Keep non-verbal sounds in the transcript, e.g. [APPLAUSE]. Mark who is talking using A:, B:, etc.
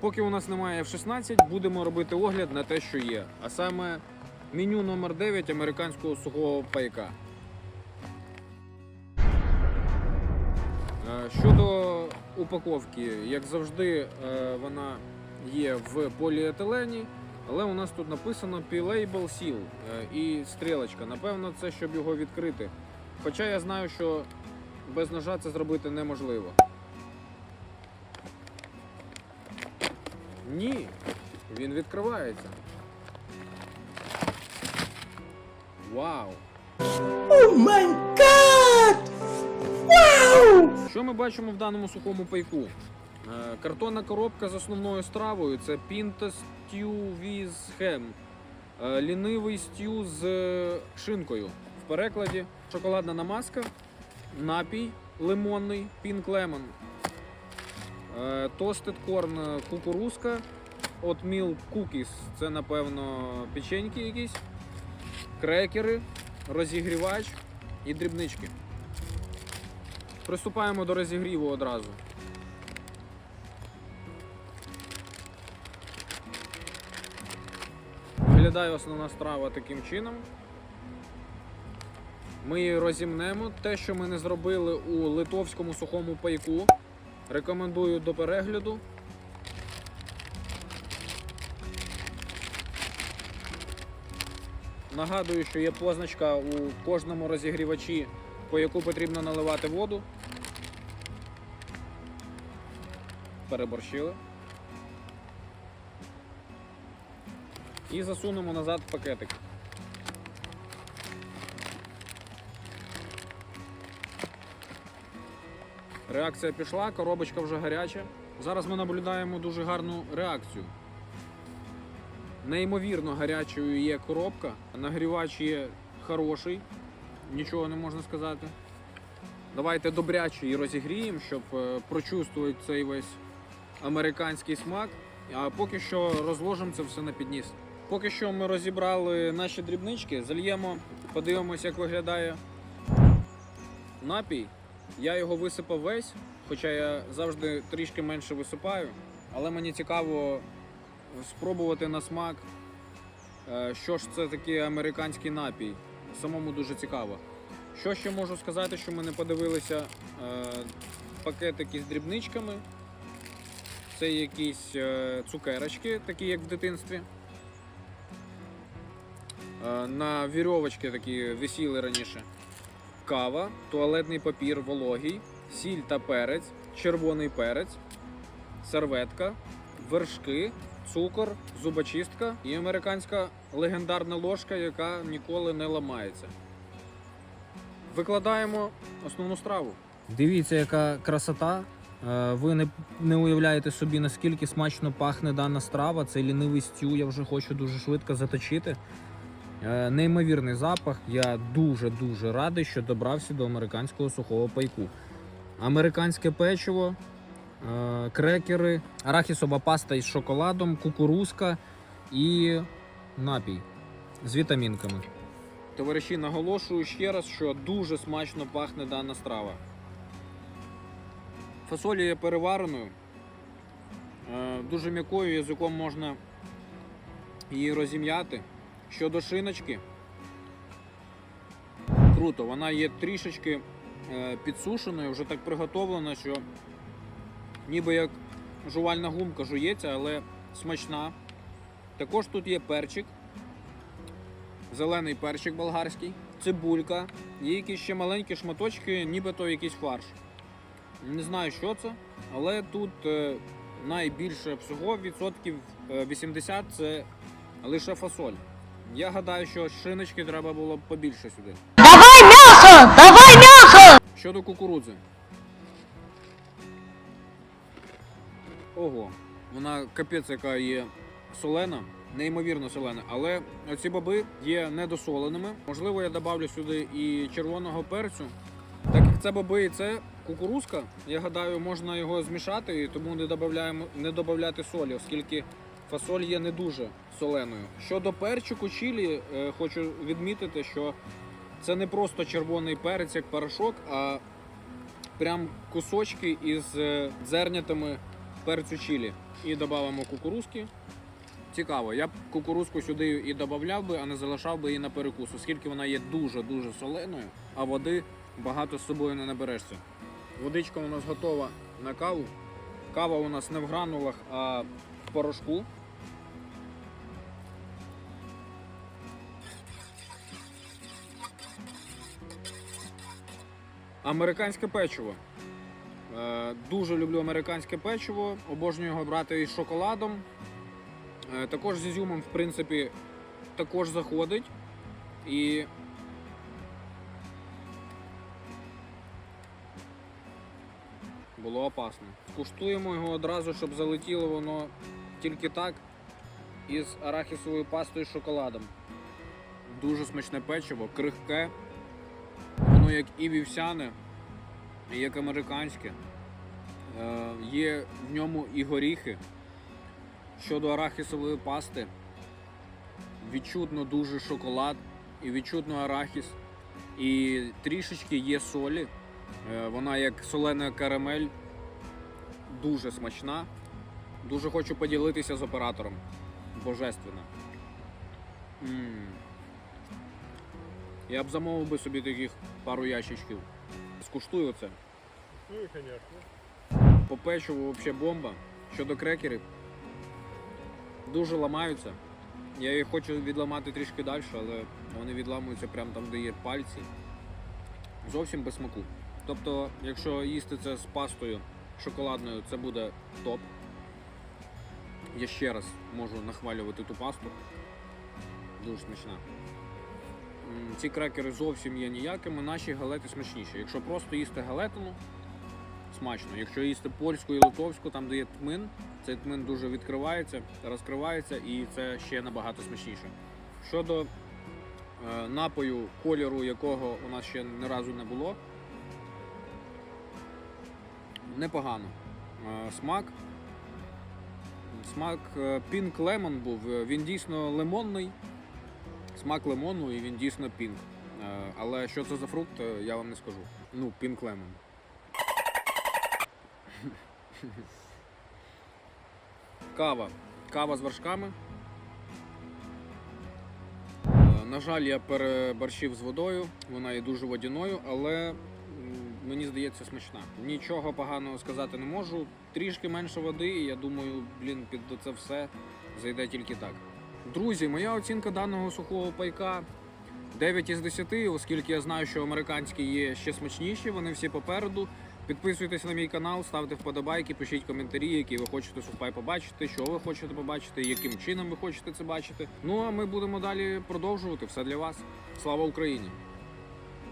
A: Поки у нас немає F-16, будемо робити огляд на те, що є. А саме меню номер 9 американського сухого пайка. Е, Щодо упаковки, як завжди, е, вона є в поліетилені, але у нас тут написано P-Label Seal е, і стрілочка. Напевно, це щоб його відкрити. Хоча я знаю, що без ножа це зробити неможливо. Ні, він відкривається. Вау!
B: Oh my god! Wow!
A: Що ми бачимо в даному сухому пайку? Е, Картонна коробка з основною стравою це Pinta with Ham. Е, Лінивий стю з е, шинкою. В перекладі шоколадна намазка, напій лимонний, Pink Lemon, е, Toasted Corn е, кукурузка, Oatmeal Cookies це напевно печеньки якісь, крекери, розігрівач і дрібнички. Приступаємо до розігріву одразу. Виглядає основна страва таким чином. Ми її розімнемо. Те, що ми не зробили у литовському сухому пайку. Рекомендую до перегляду. Нагадую, що є позначка у кожному розігрівачі, по яку потрібно наливати воду. Переборщили. І засунемо назад пакетик. Реакція пішла, коробочка вже гаряча. Зараз ми наблюдаємо дуже гарну реакцію. Неймовірно гарячою є коробка, нагрівач є хороший, нічого не можна сказати. Давайте добряче її розігріємо, щоб е, прочувствувати цей весь американський смак. А поки що розложимо це все на підніс. Поки що ми розібрали наші дрібнички, зальємо, подивимося, як виглядає напій. Я його висипав весь, хоча я завжди трішки менше висипаю. Але мені цікаво спробувати на смак, е, що ж це таке американський напій. Самому дуже цікаво. Що ще можу сказати, що ми не подивилися е, пакетики з дрібничками. Це якісь е, цукерочки, такі як в дитинстві. На вірьовочки такі висіли раніше. Кава, туалетний папір вологий, сіль та перець, червоний перець, серветка, вершки, цукор, зубочистка і американська легендарна ложка, яка ніколи не ламається. Викладаємо основну страву. Дивіться, яка красота. Е, Ви не, не уявляєте собі, наскільки смачно пахне дана страва. Це лінивий стю, я вже хочу дуже швидко заточити. Е, Неймовірний запах. Я дуже-дуже радий, що добрався до американського сухого пайку. Американське печиво, е, крекери, арахісова паста із шоколадом, кукурузка і напій з вітамінками. Товариші, наголошую ще раз, що дуже смачно пахне дана страва. Фасолі є перевареною, е, дуже м'якою язиком можна її розім'яти. Щодо шиночки, круто, вона є трішечки е, підсушеною, вже так приготовлена, що ніби як жувальна гумка жується, але смачна. Також тут є перчик, зелений перчик болгарський, цибулька, є якісь ще маленькі шматочки, нібито якийсь фарш. Не знаю, що це, але тут е, найбільше всього відсотків е, 80 це лише фасоль. Я гадаю, що шиночки треба було б побільше сюди.
C: Давай мясо! Давай мясо!
A: Щодо кукурудзи. Ого, вона капець, яка є солена, неймовірно солена, але ці боби є недосоленими. Можливо, я додавлю сюди і червоного перцю. Так як це боби і це кукурузка, я гадаю, можна його змішати і тому не додаємо не додати солі, оскільки фасоль є не дуже соленою. Щодо перчику чилі, е, хочу відмітити, що це не просто червоний перець як порошок, а прям кусочки із е, перцю чилі і додамо кукурузки. Цікаво, я б кукурузку сюди і додавав би, а не залишав би її на перекус, оскільки вона є дуже-дуже соленою, а води багато з собою не наберешся. Водичка у нас готова на каву. Кава у нас не в гранулах, а в порошку. Американське печиво. Е, Дуже люблю американське печиво, обожнюю його брати із шоколадом. Е, Також з ізюмом, в принципі, також заходить. І було опасно. Скуштуємо його одразу, щоб залетіло воно тільки так із арахісовою пастою з шоколадом. Дуже смачне печиво, крихке. Як і вівсяне, як американське. Є в ньому і горіхи. Щодо арахісової пасти, відчутно дуже шоколад і відчутно арахіс. І трішечки є солі. Е, Вона як солена карамель, дуже смачна. Дуже хочу поділитися з оператором. Божественно. м Я б замовив би собі таких пару ящичків. Скуштую це.
D: Ну и конечно.
A: По печиву взагалі бомба. Щодо крекерів, дуже ламаються. Я їх хочу відламати трішки далі, але вони відламуються прямо там, де є пальці. Зовсім без смаку. Тобто, якщо їсти це з пастою шоколадною, це буде топ. Я ще раз можу нахвалювати ту пасту. Дуже смачна. Ці крекери зовсім є ніякими, наші галети смачніші. Якщо просто їсти галетину, смачно. Якщо їсти польську і литовську, там де є тмин, цей тмин дуже відкривається, розкривається і це ще набагато смачніше. Щодо е, напою, кольору якого у нас ще ні разу не було, непогано. Е, смак. Смак е, Pink Lemon був, він дійсно лимонний. Смак лимону і він дійсно пінк. Е, Але що це за фрукт, е, я вам не скажу. Ну, Pink Lemon. [LAUGHS] Кава. Кава з вершками. Е, На жаль, я переборщив з водою, вона є дуже водяною, але мені здається смачна. Нічого поганого сказати не можу. Трішки менше води, і я думаю, блін, під це все зайде тільки так. Друзі, моя оцінка даного сухого пайка 9 із 10, оскільки я знаю, що американські є ще смачніші, вони всі попереду. Підписуйтесь на мій канал, ставте вподобайки, пишіть коментарі, які ви хочете сухпай побачити, що ви хочете побачити, яким чином ви хочете це бачити. Ну а ми будемо далі продовжувати все для вас. Слава Україні!